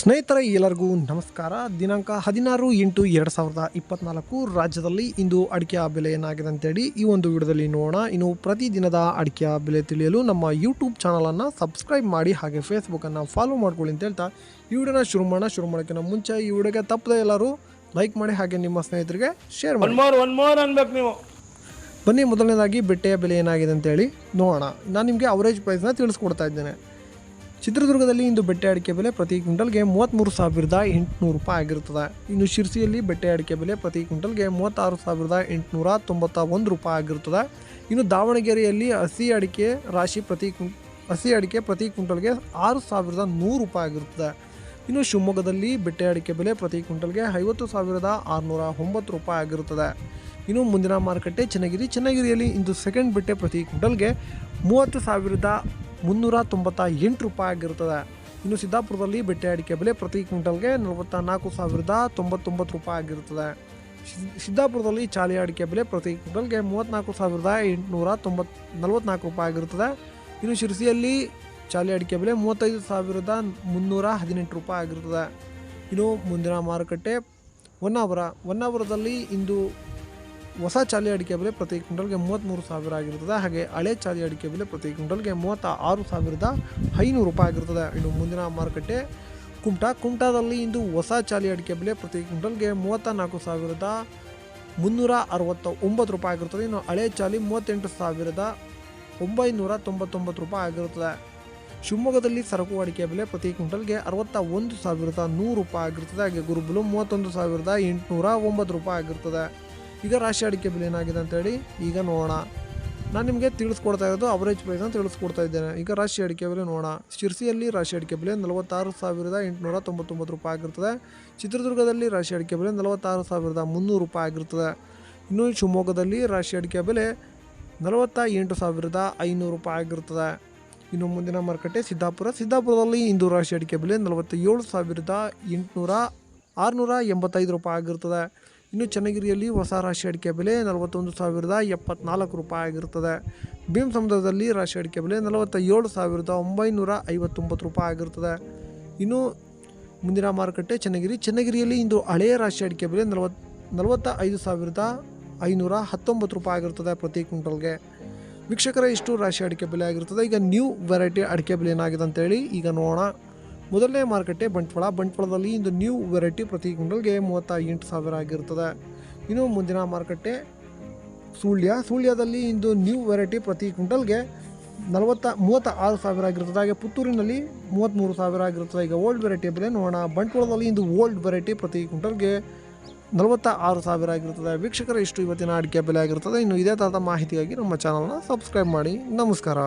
ಸ್ನೇಹಿತರೆ ಎಲ್ಲರಿಗೂ ನಮಸ್ಕಾರ. ದಿನಾಂಕ ಹದಿನಾರು ಎಂಟು ಎರಡು ಸಾವಿರದ ಇಪ್ಪತ್ನಾಲ್ಕು ರಾಜ್ಯದಲ್ಲಿ ಇಂದು ಅಡಿಕೆಯ ಬೆಲೆ ಏನಾಗಿದೆ ಅಂತೇಳಿ ಈ ಒಂದು ವಿಡಿಯೋದಲ್ಲಿ ನೋಡೋಣ. ಇನ್ನು ಪ್ರತಿದಿನದ ಅಡಿಕೆಯ ಬೆಲೆ ತಿಳಿಯಲು ನಮ್ಮ ಯೂಟ್ಯೂಬ್ ಚಾನಲನ್ನು ಸಬ್ಸ್ಕ್ರೈಬ್ ಮಾಡಿ ಹಾಗೆ ಫೇಸ್ಬುಕ್ಕನ್ನು ಫಾಲೋ ಮಾಡ್ಕೊಳ್ಳಿ ಅಂತ ಹೇಳ್ತಾ ಈ ವಿಡಿಯೋನ ಶುರು ಮಾಡೋಣ. ಶುರು ಮಾಡೋಕ್ಕಿಂತ ಮುಂಚೆ ಈ ವಿಡಿಯೋಗೆ ತಪ್ಪದೆ ಎಲ್ಲರೂ ಲೈಕ್ ಮಾಡಿ ಹಾಗೆ ನಿಮ್ಮ ಸ್ನೇಹಿತರಿಗೆ ಶೇರ್ ಮಾಡಿ. ಒನ್ ಮೋರ್ ಒನ್ ಮೋರ್ ಅನ್ಬೇಕು ನೀವು. ಬನ್ನಿ ಮೊದಲನೇದಾಗಿ ಬೆಟ್ಟೆಯ ಬೆಲೆ ಏನಾಗಿದೆ ಅಂತೇಳಿ ನೋಡೋಣ. ನಾನು ನಿಮಗೆ ಅವರೇಜ್ ಪ್ರೈಸ್ನ ತಿಳಿಸ್ಕೊಡ್ತಾ ಇದ್ದೇನೆ. ಚಿತ್ರದುರ್ಗದಲ್ಲಿ ಇಂದು ಬೆಟ್ಟೆ ಅಡಿಕೆ ಬೆಲೆ ಪ್ರತಿ ಕ್ವಿಂಟಲ್ಗೆ ಮೂವತ್ತ್ಮೂರು ಸಾವಿರದ ಎಂಟುನೂರು ರೂಪಾಯಿ ಆಗಿರುತ್ತದೆ. ಇನ್ನು ಶಿರ್ಸಿಯಲ್ಲಿ ಬೆಟ್ಟೆ ಅಡಿಕೆ ಬೆಲೆ ಪ್ರತಿ ಕ್ವಿಂಟಲ್ಗೆ ಮೂವತ್ತಾರು ಸಾವಿರದ ಎಂಟುನೂರ ತೊಂಬತ್ತ ಒಂದು ರೂಪಾಯಿ ಆಗಿರುತ್ತದೆ. ಇನ್ನು ದಾವಣಗೆರೆಯಲ್ಲಿ ಹಸಿ ಅಡಿಕೆ ರಾಶಿ ಪ್ರತಿ ಕ್ವಿಂ, ಹಸಿ ಅಡಿಕೆ ಪ್ರತಿ ಕ್ವಿಂಟಲ್ಗೆ ಆರು ಸಾವಿರದ ನೂರು ರೂಪಾಯಿ ಆಗಿರುತ್ತದೆ. ಇನ್ನು ಶಿವಮೊಗ್ಗದಲ್ಲಿ ಬೆಟ್ಟೆ ಅಡಿಕೆ ಬೆಲೆ ಪ್ರತಿ ಕ್ವಿಂಟಲ್ಗೆ ಐವತ್ತು ಸಾವಿರದ ಆರುನೂರ ಒಂಬತ್ತು ರೂಪಾಯಿ ಆಗಿರುತ್ತದೆ. ಇನ್ನು ಮುಂದಿನ ಮಾರುಕಟ್ಟೆ ಚನ್ನಗಿರಿ, ಚನ್ನಗಿರಿಯಲ್ಲಿ ಇಂದು ಸೆಕೆಂಡ್ ಬೆಟ್ಟೆ ಪ್ರತಿ ಕ್ವಿಂಟಲ್ಗೆ ಮೂವತ್ತು ಸಾವಿರದ ಮುನ್ನೂರ ತೊಂಬತ್ತ ಎಂಟು ರೂಪಾಯಿ ಆಗಿರುತ್ತದೆ ಇನ್ನು ಸಿದ್ದಾಪುರದಲ್ಲಿ ಬೆಟ್ಟೆ ಅಡಿಕೆ ಬೆಲೆ ಪ್ರತಿ ಕ್ವಿಂಟಲ್ಗೆ ನಲವತ್ತ ನಾಲ್ಕು ಸಾವಿರದ ತೊಂಬತ್ತೊಂಬತ್ತು ರೂಪಾಯಿ ಆಗಿರುತ್ತದೆ ಸಿದ್ದಾಪುರದಲ್ಲಿ ಚಾಲಿ ಅಡಿಕೆ ಬೆಲೆ ಪ್ರತಿ ಕ್ವಿಂಟಲ್ಗೆ ಮೂವತ್ತ್ನಾಲ್ಕು ಸಾವಿರದ ಎಂಟುನೂರ ತೊಂಬತ್ ನಲವತ್ತ್ನಾಲ್ಕು ರೂಪಾಯಿ ಆಗಿರುತ್ತದೆ ಇನ್ನು ಶಿರಸಿಯಲ್ಲಿ ಚಾಲಿ ಅಡಿಕೆ ಬೆಲೆ ಮೂವತ್ತೈದು ಸಾವಿರದ ಮುನ್ನೂರ ಹದಿನೆಂಟು ರೂಪಾಯಿ ಆಗಿರುತ್ತದೆ ಇನ್ನು ಮುಂದಿನ ಮಾರುಕಟ್ಟೆ, ಹೊನ್ನಾವರ. ಹೊನ್ನಾವರದಲ್ಲಿ ಇಂದು ಹೊಸ ಚಾಲಿ ಅಡಿಕೆ ಬೆಲೆ ಪ್ರತಿ ಕ್ವಿಂಟಲ್ಗೆ ಮೂವತ್ತ್ಮೂರು ಸಾವಿರ ಆಗಿರುತ್ತದೆ. ಹಾಗೆ ಹಳೆ ಚಾಲಿ ಅಡಿಕೆ ಬೆಲೆ ಪ್ರತಿ ಕ್ವಿಂಟಲ್ಗೆ ಮೂವತ್ತ ಆರು ಸಾವಿರದ ಐನೂರು ರೂಪಾಯಿ ಆಗಿರುತ್ತದೆ. ಇನ್ನು ಮುಂದಿನ ಮಾರುಕಟ್ಟೆ ಕುಮಟಾ. ಕುಮಟಾದಲ್ಲಿ ಇಂದು ಹೊಸ ಚಾಲಿ ಅಡಿಕೆ ಬೆಲೆ ಪ್ರತಿ ಕ್ವಿಂಟಲ್ಗೆ ಮೂವತ್ತ ನಾಲ್ಕು ಸಾವಿರದ ಮುನ್ನೂರ ಅರವತ್ತ ಒಂಬತ್ತು ರೂಪಾಯಿ ಆಗಿರುತ್ತದೆ. ಇನ್ನು ಹಳೆ ಚಾಲಿ ಮೂವತ್ತೆಂಟು ಸಾವಿರದ ಒಂಬೈನೂರ ತೊಂಬತ್ತೊಂಬತ್ತು ರೂಪಾಯಿ ಆಗಿರುತ್ತದೆ. ಶಿವಮೊಗ್ಗದಲ್ಲಿ ಸರಕು ಅಡಿಕೆ ಬೆಲೆ ಪ್ರತಿ ಕ್ವಿಂಟಲ್ಗೆ ಅರವತ್ತ ಒಂದು ಸಾವಿರದ ನೂರು ರೂಪಾಯಿ ಆಗಿರುತ್ತದೆ. ಹಾಗೆ ಗುರುಬಲು ಮೂವತ್ತೊಂದು ಸಾವಿರದ ಎಂಟುನೂರ ಒಂಬತ್ತು ರೂಪಾಯಿ ಆಗಿರ್ತದೆ ಈಗ ರಾಶಿ ಅಡಿಕೆ ಬೆಲೆ ಏನಾಗಿದೆ ಅಂತೇಳಿ ಈಗ ನೋಡೋಣ. ನಾನು ನಿಮಗೆ ತಿಳಿಸ್ಕೊಡ್ತಾ ಇರೋದು ಅವರೇಜ್ ಅಂತ ತಿಳಿಸ್ಕೊಡ್ತಾ ಇದ್ದೇನೆ. ಈಗ ರಾಶಿ ಅಡಿಕೆ ಬೆಲೆ ನೋಡೋಣ. ಶಿರ್ಸಿಯಲ್ಲಿ ರಾಶಿ ಅಡಿಕೆ ಬೆಲೆ ನಲವತ್ತಾರು ಸಾವಿರದ ಎಂಟುನೂರ ತೊಂಬತ್ತೊಂಬತ್ತು ರೂಪಾಯಿ ಆಗಿರ್ತದೆ. ಚಿತ್ರದುರ್ಗದಲ್ಲಿ ರಾಶಿ ಅಡಿಕೆ ಬೆಲೆ ನಲವತ್ತಾರು ಸಾವಿರದ ಮುನ್ನೂರು ರೂಪಾಯಿ ಆಗಿರ್ತದೆ. ಇನ್ನು ಶಿವಮೊಗ್ಗದಲ್ಲಿ ರಾಶಿ ಅಡಿಕೆ ಬೆಲೆ ನಲವತ್ತ ಎಂಟು ಸಾವಿರದ ಐನೂರು ರೂಪಾಯಿ ಆಗಿರ್ತದೆ. ಇನ್ನು ಮುಂದಿನ ಮಾರುಕಟ್ಟೆ ಸಿದ್ದಾಪುರ. ಸಿದ್ದಾಪುರದಲ್ಲಿ ಇಂದು ರಾಶಿ ಅಡಿಕೆ ಬೆಲೆ ನಲವತ್ತೇಳು ಸಾವಿರದ ಎಂಟುನೂರ ಆರುನೂರ ಎಂಬತ್ತೈದು ರೂಪಾಯಿ ಆಗಿರ್ತದೆ. ಇನ್ನು ಚನ್ನಗಿರಿಯಲ್ಲಿ ಹೊಸ ರಾಶಿ ಅಡಿಕೆ ಬೆಲೆ ನಲವತ್ತೊಂದು ಸಾವಿರದ ಎಪ್ಪತ್ನಾಲ್ಕು ರೂಪಾಯಿ ಆಗಿರ್ತದೆ ಭೀಮ್ ಸಮುದ್ರದಲ್ಲಿ ರಾಶಿ ಅಡಿಕೆ ಬೆಲೆ ನಲವತ್ತ ಏಳು ಸಾವಿರದ ಒಂಬೈನೂರ ಐವತ್ತೊಂಬತ್ತು ರೂಪಾಯಿ ಆಗಿರ್ತದೆ ಇನ್ನು ಮುಂದಿನ ಮಾರುಕಟ್ಟೆ ಚನ್ನಗಿರಿ. ಚನ್ನಗಿರಿಯಲ್ಲಿ ಇಂದು ಹಳೆಯ ರಾಶಿ ಅಡಿಕೆ ಬೆಲೆ ನಲವತ್ ನಲವತ್ತ ಐದು ಸಾವಿರದ ಐನೂರ ಹತ್ತೊಂಬತ್ತು ರೂಪಾಯಿ ಆಗಿರ್ತದೆ ಪ್ರತಿ ಕ್ವಿಂಟಲ್ಗೆ. ವೀಕ್ಷಕರ, ಇಷ್ಟು ರಾಶಿ ಅಡಿಕೆ ಬೆಲೆ ಆಗಿರ್ತದೆ ಈಗ ನ್ಯೂ ವೆರೈಟಿ ಅಡಿಕೆ ಬೆಲೆ ಏನಾಗಿದೆ ಅಂತೇಳಿ ಈಗ ನೋಡೋಣ. ಮೊದಲನೇ ಮಾರುಕಟ್ಟೆ ಬಂಟ್ವಾಳ. ಬಂಟ್ವಾಳದಲ್ಲಿ ಇಂದು ನ್ಯೂ ವೆರೈಟಿ ಪ್ರತಿ ಕ್ವಿಂಟಲ್ಗೆ ಮೂವತ್ತ ಎಂಟು ಸಾವಿರ ಆಗಿರುತ್ತದೆ. ಇನ್ನು ಮುಂದಿನ ಮಾರುಕಟ್ಟೆ ಸುಳ್ಯ. ಸುಳ್ಯದಲ್ಲಿ ಇಂದು ನ್ಯೂ ವೆರೈಟಿ ಪ್ರತಿ ಕ್ವಿಂಟಲ್ಗೆ ನಲವತ್ತ ಮೂವತ್ತ ಆರು ಸಾವಿರ ಆಗಿರುತ್ತದೆ. ಹಾಗೆ ಪುತ್ತೂರಿನಲ್ಲಿ ಮೂವತ್ತ್ಮೂರು ಸಾವಿರ ಆಗಿರುತ್ತದೆ. ಈಗ ಓಲ್ಡ್ ವೆರೈಟಿ ಬೆಲೆ ನೋಡೋಣ. ಬಂಟ್ವಾಳದಲ್ಲಿ ಇಂದು ಓಲ್ಡ್ ವೆರೈಟಿ ಪ್ರತಿ ಕ್ವಿಂಟಲ್ಗೆ ನಲವತ್ತ ಆರು ಸಾವಿರ ಆಗಿರುತ್ತದೆ. ವೀಕ್ಷಕರ, ಇಷ್ಟು ಇವತ್ತಿನ ಅಡಿಕೆ ಬೆಲೆ ಆಗಿರುತ್ತದೆ. ಇನ್ನು ಇದೇ ಥರದ ಮಾಹಿತಿಗಾಗಿ ನಮ್ಮ ಚಾನಲ್ನ ಸಬ್ಸ್ಕ್ರೈಬ್ ಮಾಡಿ. ನಮಸ್ಕಾರ.